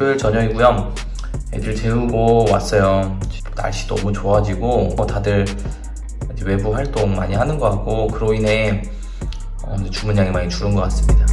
정정이고요. 애들 재우고 왔어요. 날씨 너무 좋아지고 어, 다들 외부 활동 많이 하는 것 같고 그로 인해 어, 주문량이 많이 줄은 것 같습니다.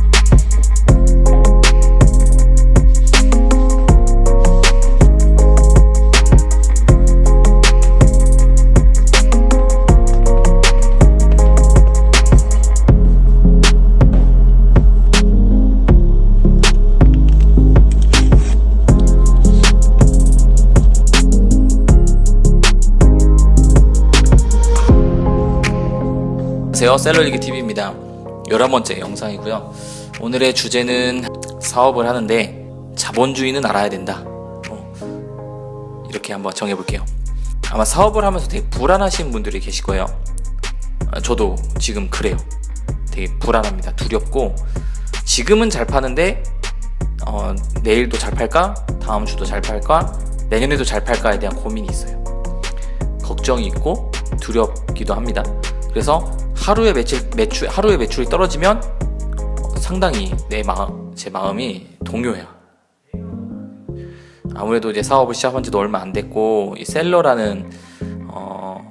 안녕하세요. 셀러리그 TV입니다. 11번째 영상이고요. 오늘의 주제는 사업을 하는데 자본주의는 알아야 된다. 어, 이렇게 한번 정해볼게요. 아마 사업을 하면서 되게 불안하신 분들이 계실 거예요. 아, 저도 지금 그래요. 되게 불안합니다. 두렵고. 지금은 잘 파는데 어, 내일도 잘 팔까? 다음 주도 잘 팔까? 내년에도 잘 팔까에 대한 고민이 있어요. 걱정이 있고 두렵기도 합니다. 그래서 하루에 매출, 매출 하루에 매출이 떨어지면 상당히 내 마음 제 마음이 동요해요. 아무래도 이제 사업을 시작한 지도 얼마 안 됐고 이 셀러라는 어,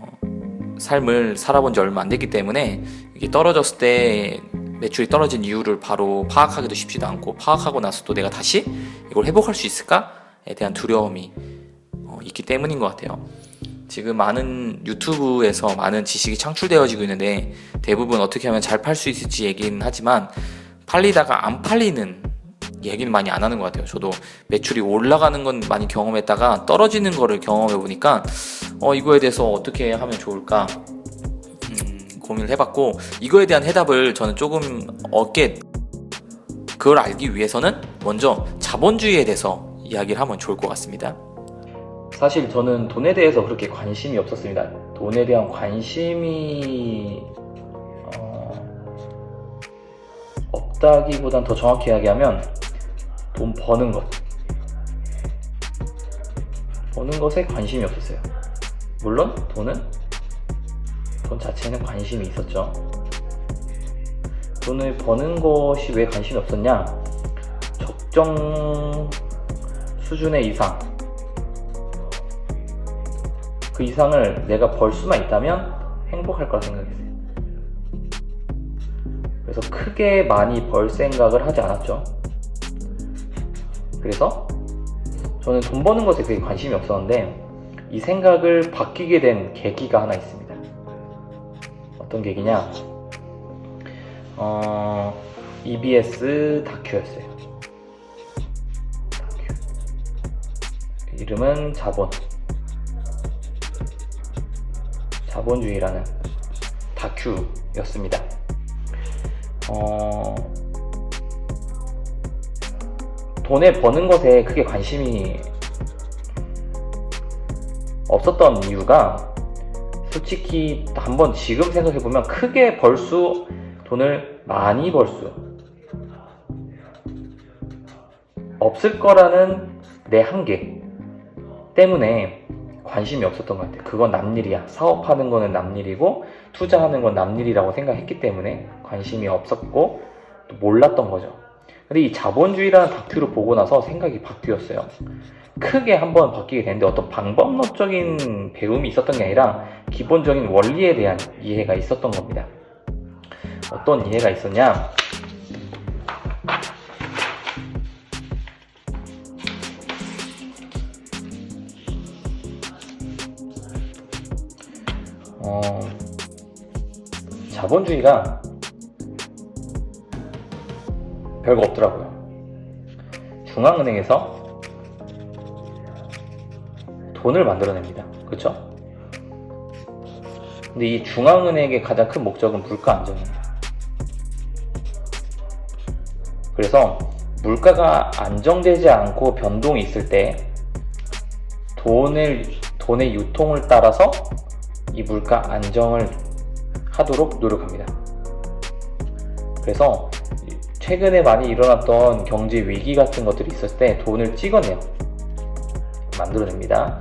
삶을 살아본 지 얼마 안 됐기 때문에 이게 떨어졌을 때 매출이 떨어진 이유를 바로 파악하기도 쉽지도 않고 파악하고 나서 또 내가 다시 이걸 회복할 수 있을까에 대한 두려움이 어, 있기 때문인 것 같아요. 지금 많은 유튜브에서 많은 지식이 창출되어지고 있는데 대부분 어떻게 하면 잘 팔 수 있을지 얘기는 하지만 팔리다가 안 팔리는 얘기는 많이 안 하는 것 같아요. 저도 매출이 올라가는 건 많이 경험했다가 떨어지는 거를 경험해 보니까 어 이거에 대해서 어떻게 하면 좋을까 음, 고민을 해봤고 이거에 대한 해답을 저는 조금 얻게 그걸 알기 위해서는 먼저 자본주의에 대해서 이야기를 하면 좋을 것 같습니다. 사실 저는 돈에 대해서 그렇게 관심이 없었습니다. 돈에 대한 관심이 어, 없다기보단 더 정확히 이야기하면 돈 버는 것. 버는 것에 관심이 없었어요. 물론 돈은 돈 자체는 관심이 있었죠. 돈을 버는 것이 왜 관심이 없었냐? 적정 수준의 이상 그 이상을 내가 벌 수만 있다면 행복할 거라 생각했어요. 그래서 크게 많이 벌 생각을 하지 않았죠. 그래서 저는 돈 버는 것에 되게 관심이 없었는데 이 생각을 바뀌게 된 계기가 하나 있습니다. 어떤 계기냐? 어, EBS 다큐였어요. 다큐. 이름은 자본. 자본주의라는 다큐였습니다. 어, 돈에 버는 것에 크게 관심이 없었던 이유가 솔직히 한번 지금 생각해보면 크게 벌 수, 돈을 많이 벌 수 없을 거라는 내 한계 때문에 관심이 없었던 것 같아요. 그건 남일이야. 사업하는 거는 남일이고 투자하는 건 남일이라고 생각했기 때문에 관심이 없었고 또 몰랐던 거죠. 근데 이 자본주의라는 다큐를 보고 나서 생각이 바뀌었어요. 크게 한번 바뀌게 됐는데 어떤 방법론적인 배움이 있었던 게 아니라 기본적인 원리에 대한 이해가 있었던 겁니다. 어떤 이해가 있었냐? 자본주의가 별거 없더라고요. 중앙은행에서 돈을 만들어냅니다. 그렇죠? 근데 이 중앙은행의 가장 큰 목적은 물가 안정입니다. 그래서 물가가 안정되지 않고 변동이 있을 때 돈을 돈의 유통을 따라서 이 물가 안정을 하도록 노력합니다. 그래서 최근에 많이 일어났던 경제 위기 같은 것들이 있었을 때 돈을 찍어내요. 만들어냅니다.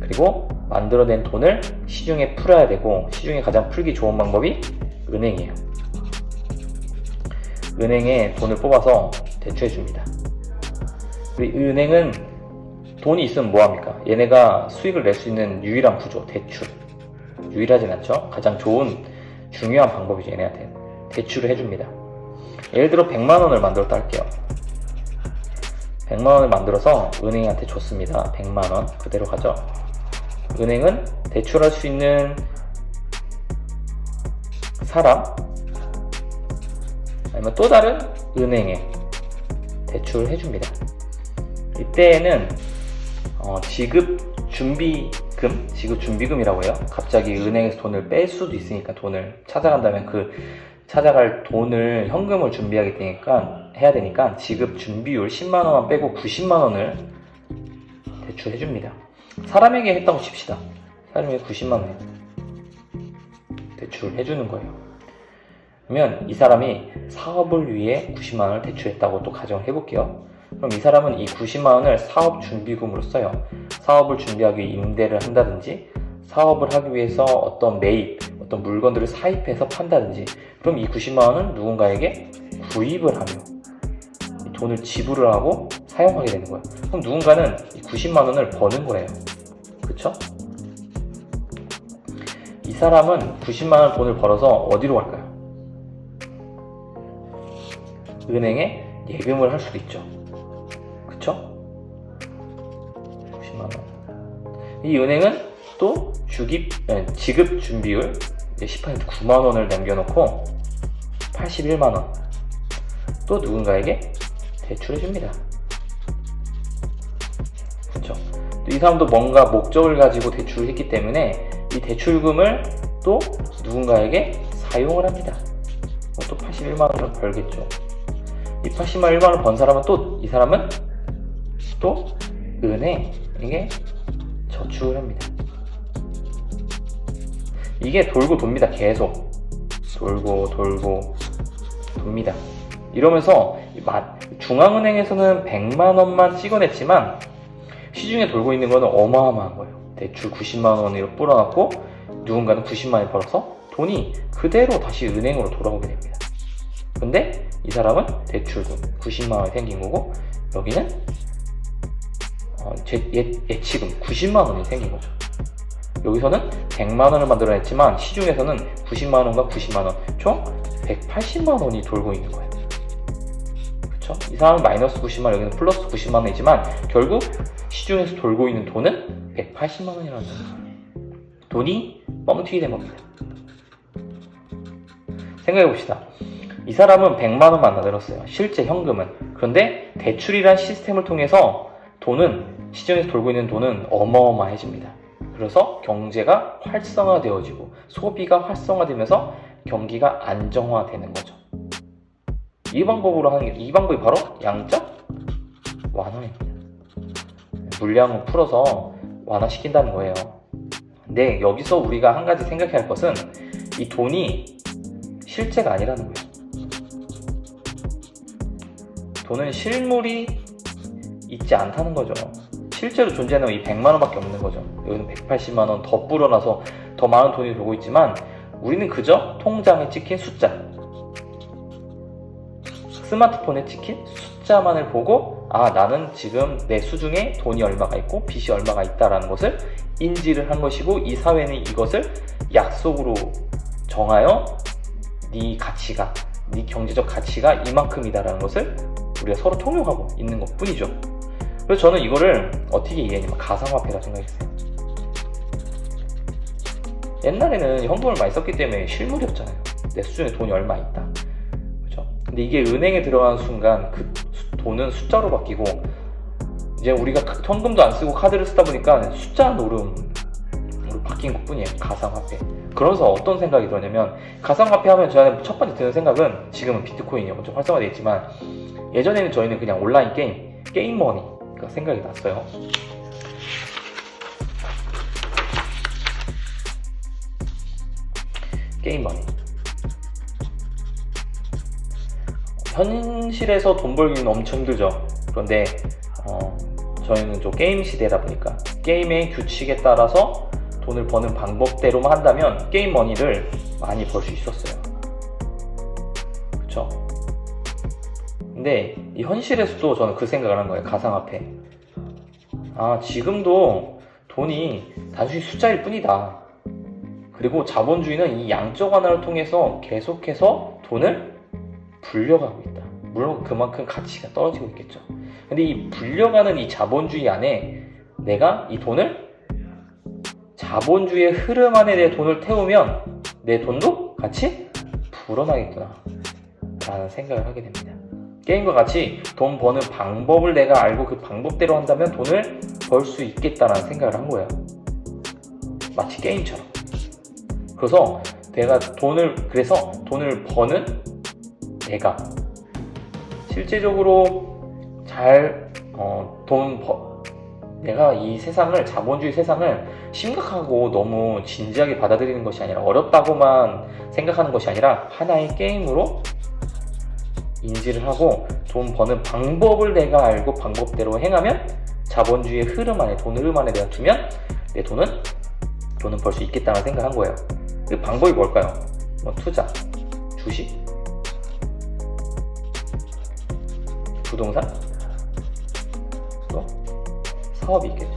그리고 만들어낸 돈을 시중에 풀어야 되고 시중에 가장 풀기 좋은 방법이 은행이에요. 은행에 돈을 뽑아서 대출해 줍니다. 은행은 돈이 있으면 뭐합니까? 얘네가 수익을 낼 수 있는 유일한 구조, 대출. 유일하진 않죠? 가장 좋은, 중요한 방법이죠, 얘네한테. 대출을 해줍니다. 예를 들어 100만 원을 만들었다 할게요. 100만 원을 만들어서 은행한테 줬습니다. 100만 원 그대로 가죠. 은행은 대출할 수 있는 사람 아니면 또 다른 은행에 대출을 해줍니다. 이때에는 어, 지급 준비 금, 지급 준비금이라고 해요. 갑자기 은행에서 돈을 뺄 수도 있으니까 돈을 찾아간다면 그 찾아갈 돈을 현금을 준비하게 되니까 해야 되니까 지급 준비율 10만 원만 빼고 90만 원을 대출해 줍니다. 사람에게 했다고 칩시다. 사람에게 90만 원 대출해 주는 거예요. 그러면 이 사람이 사업을 위해 90만 원을 대출했다고 또 가정을 해볼게요. 그럼 이 사람은 이 90만 원을 사업 준비금으로 써요. 사업을 준비하기 위해 임대를 한다든지 사업을 하기 위해서 어떤 매입, 어떤 물건들을 사입해서 판다든지 그럼 이 90만 원은 누군가에게 구입을 하며 이 돈을 지불을 하고 사용하게 되는 거예요. 그럼 누군가는 이 90만 원을 버는 거예요. 그쵸? 이 사람은 90만 원 돈을 벌어서 어디로 갈까요? 은행에 예금을 할 수도 있죠. 이 은행은 또 주기, 네, 지급 준비율 10% 9만 원을 남겨놓고 81만 원. 또 누군가에게 대출해 줍니다. 또이 사람도 뭔가 목적을 가지고 대출을 했기 때문에 이 대출금을 또 누군가에게 사용을 합니다. 뭐또 81만 원을 벌겠죠. 이 81만 원을 번 사람은 또 이 사람은 또 은행에 저축을 합니다. 이게 돌고 돕니다. 계속 돌고 돌고 돕니다. 이러면서 중앙은행에서는 100만 원만 찍어냈지만 시중에 돌고 있는 거는 어마어마한 거예요. 대출 90만 원으로 뿌려놨고 누군가는 90만 원 벌어서 돈이 그대로 다시 은행으로 돌아오게 됩니다. 근데 이 사람은 대출금 90만 원이 생긴 거고 여기는 어, 제- 예, 예치금 90만 원이 생긴 거죠. 여기서는 100만 원을 만들어냈지만 시중에서는 90만 원과 90만 원, 총 180만 원이 돌고 있는 거예요. 그쵸? 이 사람은 마이너스 90만 원, 여기는 플러스 90만 원이지만 결국 시중에서 돌고 있는 돈은 180만 원이라는 거예요. 돈이 뻥튀기 된 겁니다. 생각해 봅시다. 이 사람은 100만 원만 만들었어요. 실제 현금은. 그런데 대출이란 시스템을 통해서 돈은 시중에서 돌고 있는 돈은 어마어마해집니다. 그래서 경제가 활성화되어지고 소비가 활성화되면서 경기가 안정화되는 거죠. 이 방법으로 하는 게 이 방법이 바로 양적 완화입니다. 물량을 풀어서 완화시킨다는 거예요. 근데 여기서 우리가 한 가지 생각해야 할 것은 이 돈이 실제가 아니라는 거예요. 돈은 실물이 있지 않다는 거죠. 실제로 존재하는 이 100만 원밖에 없는 거죠. 여기는 180만 원 더 불어나서 더 많은 돈이 들고 있지만 우리는 그저 통장에 찍힌 숫자, 스마트폰에 찍힌 숫자만을 보고 아 나는 지금 내 수중에 돈이 얼마가 있고 빚이 얼마가 있다라는 것을 인지를 한 것이고 이 사회는 이것을 약속으로 정하여 네 가치가 네 경제적 가치가 이만큼이다라는 것을 우리가 서로 통용하고 있는 것 뿐이죠. 그래서 저는 이거를 어떻게 이해했냐면 가상화폐라 생각했어요. 옛날에는 현금을 많이 썼기 때문에 실물이 없잖아요. 내 수중에 돈이 얼마 있다. 그죠? 근데 이게 은행에 들어가는 순간 그 수- 돈은 숫자로 바뀌고 이제 우리가 가- 현금도 안 쓰고 카드를 쓰다 보니까 숫자 노름으로 바뀐 것 뿐이에요. 가상화폐. 그러면서 어떤 생각이 들었냐면 가상화폐 하면 저한테 첫 번째 드는 생각은 지금은 비트코인이 엄청 활성화되어 있지만 예전에는 저희는 그냥 온라인 게임, 게임머니가 생각이 났어요. 게임머니. 현실에서 돈 벌기는 엄청 힘들죠. 그런데 어, 저희는 좀 게임 시대다 보니까 게임의 규칙에 따라서 돈을 버는 방법대로만 한다면 게임 머니를 많이 벌 수 있었어요. 그쵸? 근데 이 현실에서도 저는 그 생각을 한 거예요. 가상화폐. 아, 지금도 돈이 단순히 숫자일 뿐이다. 그리고 자본주의는 이 양적 완화를 통해서 계속해서 돈을 불려가고 있다. 물론 그만큼 가치가 떨어지고 있겠죠. 근데 이 불려가는 이 자본주의 안에 내가 이 돈을 자본주의의 흐름 안에 내 돈을 태우면 내 돈도 같이 불어나겠구나. 라는 생각을 하게 됩니다. 게임과 같이 돈 버는 방법을 내가 알고 그 방법대로 한다면 돈을 벌 수 있겠다라는 생각을 한 거예요. 마치 게임처럼. 그래서 내가 돈을, 그래서 돈을 버는 내가 실제적으로 잘, 어, 돈 버, 내가 이 세상을, 자본주의 세상을 심각하고 너무 진지하게 받아들이는 것이 아니라 어렵다고만 생각하는 것이 아니라 하나의 게임으로 인지를 하고 돈 버는 방법을 내가 알고 방법대로 행하면 자본주의의 흐름 안에 돈 흐름 안에 내가 두면 내 돈은 돈은 벌 수 있겠다는 생각을 한 거예요. 그 방법이 뭘까요? 뭐 투자, 주식, 부동산, 또 사업이 있겠죠.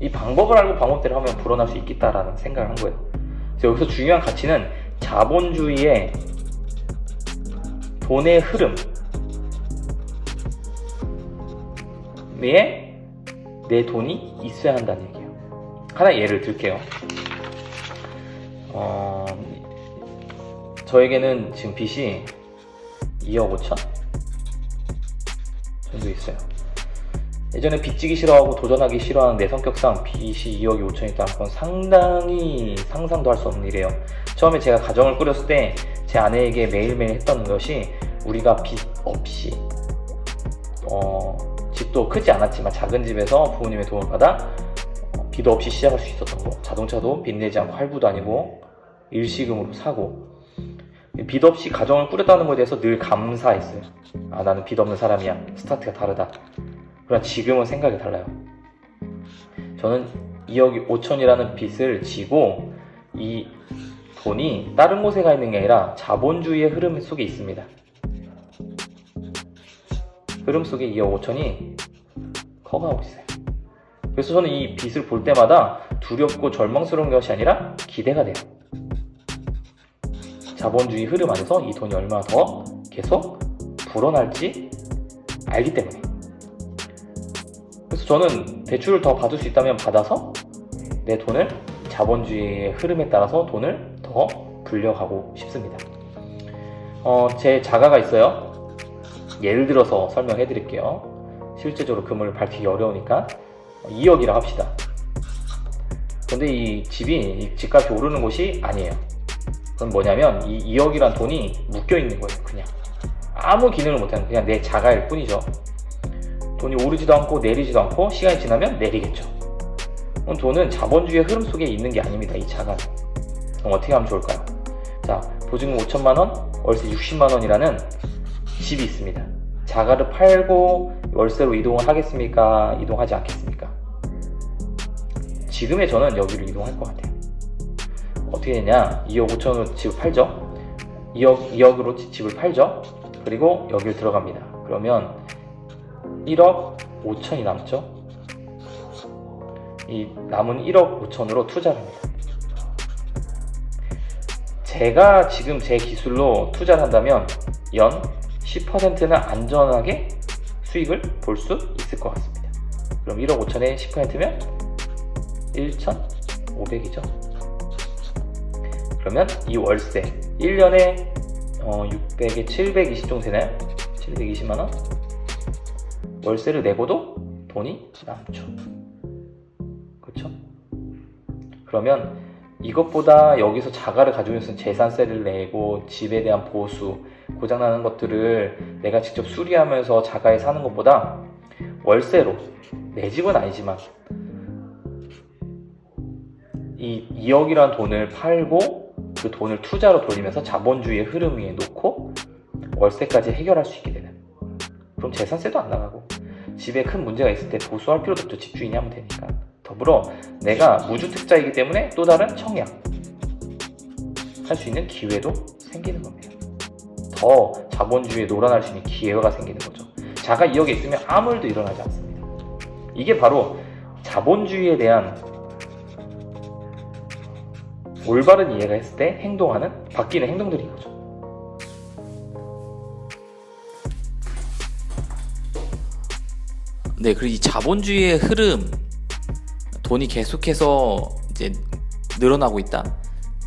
이 방법을 알고 방법대로 하면 불어날 수 있겠다라는 생각을 한 거예요. 그래서 여기서 중요한 가치는 자본주의의 돈의 흐름에 내 돈이 있어야 한다는 얘기예요. 하나 예를 들게요. 어, 저에게는 지금 빚이 2억 5천 정도 있어요. 예전에 빚지기 싫어하고 도전하기 싫어하는 내 성격상 빚이 2억이 5천이 있다는 건 상당히 상상도 할 수 없는 일이에요. 처음에 제가 가정을 꾸렸을 때 제 아내에게 매일매일 했던 것이 우리가 빚 없이 어, 집도 크지 않았지만 작은 집에서 부모님의 도움을 받아 어, 빚 없이 시작할 수 있었던 거. 자동차도 빚 내지 않고 할부도 아니고 일시금으로 사고. 빚 없이 가정을 꾸렸다는 것에 대해서 늘 감사했어요. 아 나는 빚 없는 사람이야. 스타트가 다르다. 그러나 지금은 생각이 달라요. 저는 2억 5천이라는 빚을 지고 이 돈이 다른 곳에 가 있는 게 아니라 자본주의의 흐름 속에 있습니다. 흐름 속에 2억 5천이 커가고 있어요. 그래서 저는 이 빚을 볼 때마다 두렵고 절망스러운 것이 아니라 기대가 돼요. 자본주의 흐름 안에서 이 돈이 얼마나 더 계속 불어날지 알기 때문에. 그래서 저는 대출을 더 받을 수 있다면 받아서 내 돈을 자본주의의 흐름에 따라서 돈을 더 불려가고 싶습니다. 어, 제 자가가 있어요. 예를 들어서 설명해 드릴게요. 실제적으로 금을 밝히기 어려우니까 2억이라 합시다. 근데 이 집이 이 집값이 오르는 곳이 아니에요. 그건 뭐냐면 이 2억이란 돈이 묶여 있는 거예요. 그냥 아무 기능을 못하는 그냥 내 자가일 뿐이죠. 돈이 오르지도 않고 내리지도 않고 시간이 지나면 내리겠죠. 돈은 자본주의의 흐름 속에 있는 게 아닙니다. 이 자가는. 그럼 어떻게 하면 좋을까요? 자, 보증금 5천만 원, 월세 60만 원이라는 집이 있습니다. 자가를 팔고 월세로 이동을 하겠습니까? 이동하지 않겠습니까? 지금의 저는 여기로 이동할 것 같아요. 어떻게 되냐? 2억 5천으로 집을 팔죠. 2억, 2억으로 집을 팔죠. 그리고 여기를 들어갑니다. 그러면 1억 5천이 남죠. 이 남은 1억 5천으로 투자를 합니다. 제가 지금 제 기술로 투자를 한다면 연 10%는 안전하게 수익을 볼 수 있을 것 같습니다. 그럼 1억 5천에 10%면 1,500이죠. 그러면 이 월세 1년에 어, 600에 720 정도 되나요? 720만 원? 월세를 내고도 돈이 남죠. 그렇죠? 그러면 이것보다 여기서 자가를 가지고 있으면 재산세를 내고 집에 대한 보수, 고장나는 것들을 내가 직접 수리하면서 자가에 사는 것보다 월세로 내 집은 아니지만 이 2억이라는 돈을 팔고 그 돈을 투자로 돌리면서 자본주의의 흐름 위에 놓고 월세까지 해결할 수 있게 되는. 그럼 재산세도 안 나가고 집에 큰 문제가 있을 때 보수할 필요도 없죠. 집주인이 하면 되니까. 더불어 내가 무주택자이기 때문에 또 다른 청약 할 수 있는 기회도 생기는 겁니다. 더 자본주의에 놀아날 수 있는 기회가 생기는 거죠. 자가 2억에 있으면 아무 일도 일어나지 않습니다. 이게 바로 자본주의에 대한 올바른 이해가 했을 때 행동하는 바뀌는 행동들인 거죠. 네, 그리고 이 자본주의의 흐름, 돈이 계속해서 이제 늘어나고 있다,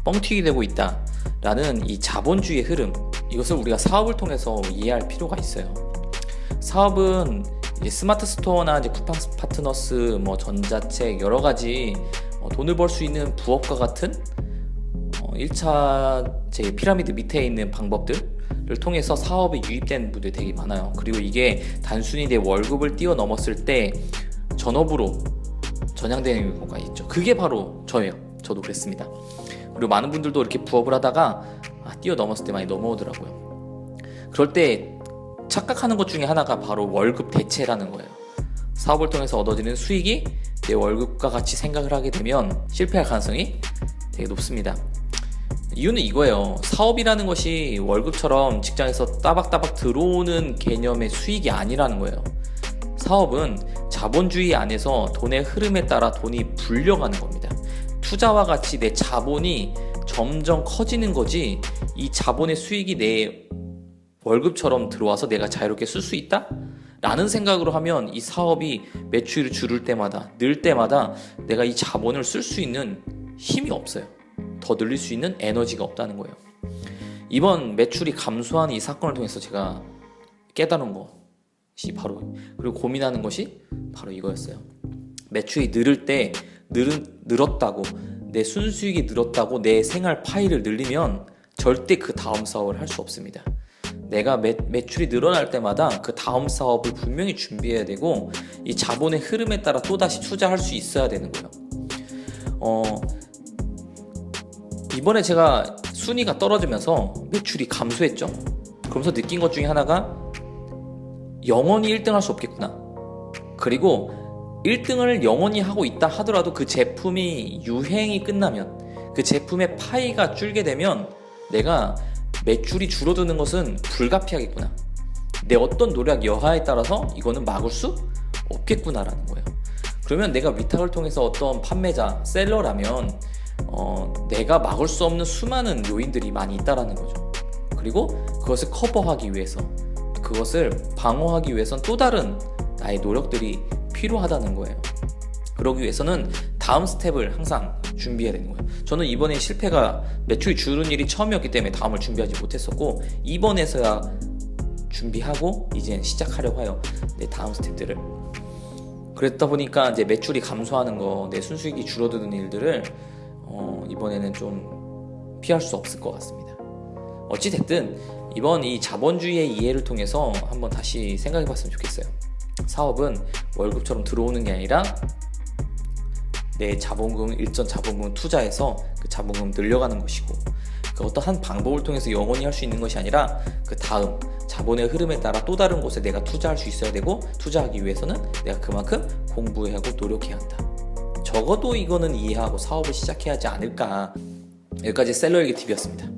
뻥튀기 되고 있다라는 이 자본주의의 흐름, 이것을 우리가 사업을 통해서 이해할 필요가 있어요. 사업은 스마트 스토어나 이제 쿠팡 파트너스, 뭐 전자책 여러 가지 어, 돈을 벌 수 있는 부업과 같은 어, 1차 제 피라미드 밑에 있는 방법들을 통해서 사업에 유입된 분들이 되게 많아요. 그리고 이게 단순히 내 월급을 뛰어넘었을 때 전업으로 전향되는 경우가 있죠. 그게 바로 저예요. 저도 그랬습니다. 그리고 많은 분들도 이렇게 부업을 하다가 아, 뛰어넘었을 때 많이 넘어오더라고요. 그럴 때 착각하는 것 중에 하나가 바로 월급 대체라는 거예요. 사업을 통해서 얻어지는 수익이 내 월급과 같이 생각을 하게 되면 실패할 가능성이 되게 높습니다. 이유는 이거예요. 사업이라는 것이 월급처럼 직장에서 따박따박 들어오는 개념의 수익이 아니라는 거예요. 사업은 자본주의 안에서 돈의 흐름에 따라 돈이 불려가는 겁니다. 투자와 같이 내 자본이 점점 커지는 거지 이 자본의 수익이 내 월급처럼 들어와서 내가 자유롭게 쓸 수 있다? 라는 생각으로 하면 이 사업이 매출이 줄을 때마다 늘 때마다 내가 이 자본을 쓸 수 있는 힘이 없어요. 더 늘릴 수 있는 에너지가 없다는 거예요. 이번 매출이 감소하는 이 사건을 통해서 제가 깨달은 것이 바로 그리고 고민하는 것이 바로 이거였어요. 매출이 늘을 때 늘, 늘었다고 내 순수익이 늘었다고 내 생활 파일을 늘리면 절대 그 다음 사업을 할 수 없습니다. 내가 매, 매출이 늘어날 때마다 그 다음 사업을 분명히 준비해야 되고 이 자본의 흐름에 따라 또다시 투자할 수 있어야 되는 거예요. 어, 이번에 제가 순위가 떨어지면서 매출이 감소했죠. 그러면서 느낀 것 중에 하나가 영원히 1등 할 수 없겠구나. 그리고 1등을 영원히 하고 있다 하더라도 그 제품이 유행이 끝나면 그 제품의 파이가 줄게 되면 내가 매출이 줄어드는 것은 불가피하겠구나. 내 어떤 노력 여하에 따라서 이거는 막을 수 없겠구나라는 거예요. 그러면 내가 위탁을 통해서 어떤 판매자, 셀러라면 어, 내가 막을 수 없는 수많은 요인들이 많이 있다라는 거죠. 그리고 그것을 커버하기 위해서 그것을 방어하기 위해선 또 다른 나의 노력들이 필요하다는 거예요. 그러기 위해서는 다음 스텝을 항상 준비해야 되는 거예요. 저는 이번에 실패가 매출이 줄은 일이 처음이었기 때문에 다음을 준비하지 못했었고 이번에서야 준비하고 이제 시작하려고 해요. 내 다음 스텝들을. 그랬다 보니까 이제 매출이 감소하는 거, 내 순수익이 줄어드는 일들을 어, 이번에는 좀 피할 수 없을 것 같습니다. 어찌 됐든 이번 이 자본주의의 이해를 통해서 한번 다시 생각해 봤으면 좋겠어요. 사업은 월급처럼 들어오는 게 아니라 내 자본금 일전 자본금 투자해서 그 자본금 늘려가는 것이고 그 어떤 한 방법을 통해서 영원히 할 수 있는 것이 아니라 그 다음 자본의 흐름에 따라 또 다른 곳에 내가 투자할 수 있어야 되고 투자하기 위해서는 내가 그만큼 공부해야 하고 노력해야 한다. 적어도 이거는 이해하고 사업을 시작해야 하지 않을까. 여기까지 셀러에게 팁이었습니다.